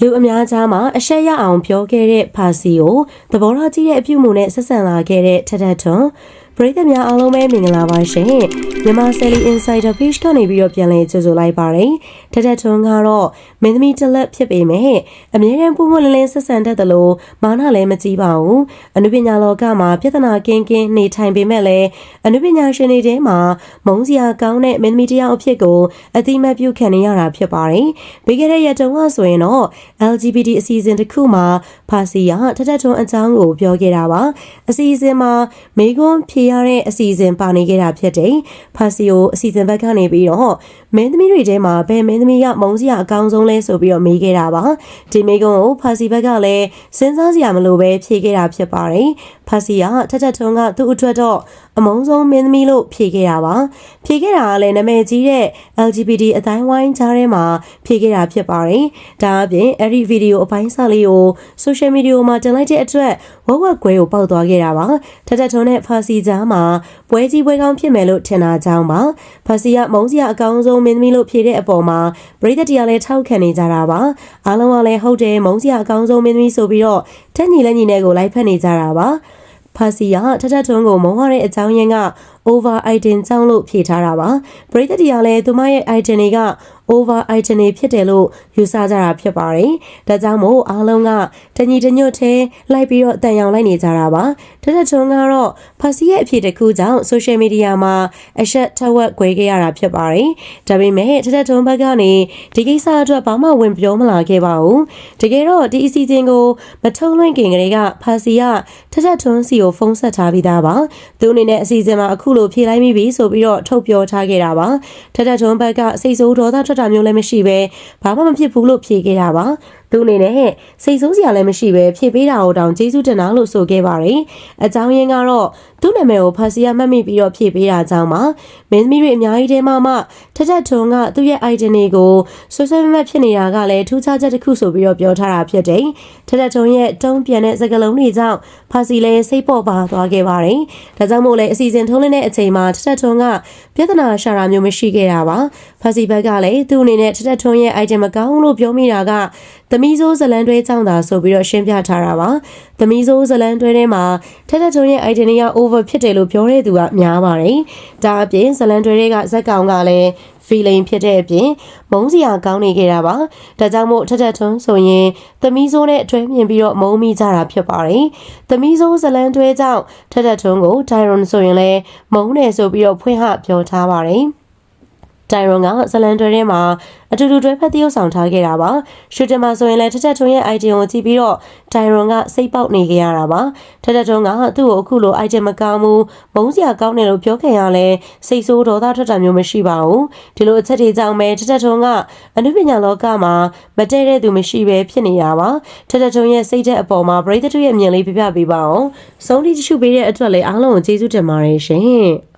လူအများကြားမှာအရှက်ရအောင်ပြောခဲ့တဲ့ဖာစီကိုသဘောထားကြီးတဲ့အပြုအမူနဲ့ဆက်ဆံလာခဲ့တဲ့ထထထွန်း ပရိသတ်များအားလုံးပဲမင်္ဂလာပါရှင်မြန်မာ Selly Insider Page ကနေပြီးတော့ပြန်လည်ကြိုဆိုလိုက်ပါတယ်ထထထွန်းကတော့မင်းသမီးတစ်လက်ဖြစ်ပေမဲ့အမြဲတမ်းပုံမလင်းလင်းဆက်ဆံတတ်တယ်လို့မာနလည်းမကြီးပါဘူးအနုပညာလောကမှာပြဿနာကင်းကင်းနေထိုင်ပေမဲ့လည်းအနုပညာရှင်တွေထဲမှာမုန်းစရာကောင်းတဲ့မင်းသမီးတစ်ယောက်အဖြစ်ကိုအတိမတ်ပြုခံနေရတာဖြစ်ပါတယ်ပြီးခဲ့တဲ့ရက်တုန်းကဆိုရင်တော့ LGBT အစီအစဉ်တစ်ခုမှာဖာစီယာထထထွန်းအကြောင်းကိုပြောခဲ့တာပါအစီအစဉ်မှာမေကွန်းဖြေရတဲ့အစီအစဉ်ပါနေခဲ့တာဖြစ်တယ်ဖာစီကိုအစီအစဉ်ဘက်ကနေပြီးတော့မင်းသမီးတွေထဲမှာဘယ်မင်းသမီးကမုန်းစရာအကောင်းဆုံးလဲဆိုပြီးတော့မေးခဲ့တာပါဒီမေကွန်းကိုဖာစီဘက်ကလည်းစဉ်းစားစရာမလိုပဲဖြေခဲ့တာဖြစ်ပါတယ်ဖာစီယာထထထွန်းကသူ့အတွက်တော့အမုန်းဆုံးမင်းသမီးလို့ဖြေခဲ့တာပါဖြေခဲ့တာကလည်းနာမည်ကြီးတဲ့ LGBT အတိုင်းဝိုင်းကြားထဲမှာဖြေခဲ့တာဖြစ်ပါတယ်ဒါအပြင်အဲ့ဒီဗီဒီယိုအပိုင်းစလေးကို social media မှာတင်လိုက်တဲ့အတွက်ဝက်ဝက်ကွဲကိုပေါက်သွားခဲ့တာပါထထထွန်းနဲ့ဖာစီကြားမှာပွဲကြီးပွဲကောင်းဖြစ်မယ်လို့ထင်တာကြောင်းပါဖာစီကမုန်းစရာအကောင်းဆုံးမင်းသမီးလို့ဖြေတဲ့အပေါ်မှာပရိသတ်တရားလည်းထောက်ခံနေကြတာပါအားလုံးကလည်းဟုတ်တယ်မုန်းစရာအကောင်းဆုံးမင်းသမီးဆိုပြီးတော့တက်ညီလက်ညီနဲ့ကိုလိုက်ဖက်နေကြတာပါဖာစီကထထထွန်းကိုမုန်းရတဲ့အကြောင်းရင်းက over item ကြောင့်လို့ဖြေထားတာပါပရိသတ်တရားလည်းသူမရဲ့ item တွေက over item တွေဖြစ်တယ်လို့ယူဆကြတာဖြစ်ပါတယ်ဒါကြောင့်မို့အားလုံးကတညီတညွတ်သေးလိုက်ပြီးတော့တန်ရောင်လိုက်နေကြတာပါထထထွန်းကတော့ဖာစီရဲ့အဖြစ်တစ်ခုကြောင့် social media မှာအဆက်ထက်ဝက်꿰ခဲ့ရတာဖြစ်ပါတယ်ဒါပေမဲ့ထထထွန်းဘက်ကနေဒီကိစ္စအတွက်ဘာမှဝင်ပြောမလာခဲ့ပါဘူးတကယ်တော့ဒီအစီအစဉ်ကိုမထုံးလွှင့်ခင်ကလေးကဖာစီကထထထွန်းစီကိုဖုန်းဆက်ထားပြီးသားပါသူအနေနဲ့အစီအစဉ်မှာအခုလိုဖြေလိုက်မိပြီဆိုပြီးတော့ထုတ်ပြောထားခဲ့တာပါထထထွန်းဘက်ကစိတ်ဆိုးဒေါသထွက်တာမျိုးလည်းမရှိပဲဘာမှမဖြစ်ဘူးလို့ဖြေခဲ့တာပါသူအနေနဲ့စိတ်ဆိုးစရာလည်းမရှိပဲဖြေပေးတာကိုတောင်ကျေးဇူးတင်တာလို့ဆိုခဲ့ပါတယ်အကြောင်းရင်းကတော့သူ့နာမည်ကိုဖာစီယာမှတ်မိပြီးတော့ဖြေပေးတာကြောင့်ပါမင်းသမီးတွေအများကြီးထဲမှာမှထထထွန်းကသူ့ရဲ့ item တွေကိုဆွဆွဲမမဖြစ်နေတာကလည်းထူးခြားချက်တစ်ခုဆိုပြီးတော့ပြောထားတာဖြစ်တယ်ထထထွန်းရဲ့တုံးပြန်တဲ့စကားလုံးတွေကြောင့်ဖာစီလည်းစိတ်ပေါ်ပါသွားခဲ့ပါတယ်ဒါကြောင့်မို့လဲအစီအစဉ်ထုံးလင်းတဲ့အချိန်မှာထထထွန်းကပြဿနာရှာတာမျိုးမရှိခဲ့တာပါဖာစီဘက်ကလည်းသူ့အနေနဲ့ထထထွန်းရဲ့ item မကောင်းလို့ပြောမိတာကသမီးစိုးဇလန်တွဲကြောင့်သာဆိုပြီးတော့ရှင်းပြထားတာပါ။သမီးစိုးဇလန်တွဲထဲမှာထက်ထထုံရဲ့ identity က over ဖြစ်တယ်လို့ပြောတဲ့သူကများပါတယ်။ဒါအပြင်ဇလန်တွဲတွေကဇက်ကောင်ကလည်း feeling ဖြစ်တဲ့အပြင်မုန်းစရာကောင်းနေခဲ့တာပါ။ဒါကြောင့်မို့ထက်ထထုံဆိုရင်သမီးစိုးနဲ့အတွဲမြင်ပြီးတော့မုန်းမိကြတာဖြစ်ပါတယ်။သမီးစိုးဇလန်တွဲကြောင့်ထက်ထထုံကို Tyron ဆိုရင်လည်းမုန်းတယ်ဆိုပြီးတော့ဖွင့်ဟပြောထားပါတယ်။ တိုင်ရွန်ကဇလန်တွဲထဲမှာအတူတူတွဲဖက်သရုပ်ဆောင်ထားခဲ့တာပါရှူတင်မှာဆိုရင်လည်းထထထွန်းရဲ့ item ကိုကြည့်ပြီးတော့တိုင်ရွန်ကစိတ်ပေါက်နေခဲ့ရတာပါထထထွန်းကသူ့ကိုအခုလို item မကောင်းဘူးမုန်းစရာကောင်းတယ်လို့ပြောခင်ရလဲစိတ်ဆိုးဒေါသထွက်တာမျိုးမရှိပါဘူးဒီလိုအချက်တွေကြောင့်ပဲထထထွန်းကအနုပညာလောကမှာမတည့်တဲ့သူမရှိပဲဖြစ်နေတာပါထထထွန်းရဲ့စိတ်သက်အပေါ်မှာပရိသတ်ရဲ့အမြင်လေးပြပြပေးပါအောင်ဆုံးတိတ िश ပေးတဲ့အတွက်လည်းအားလုံးကိုကျေးဇူးတင်ပါတယ်ရှင်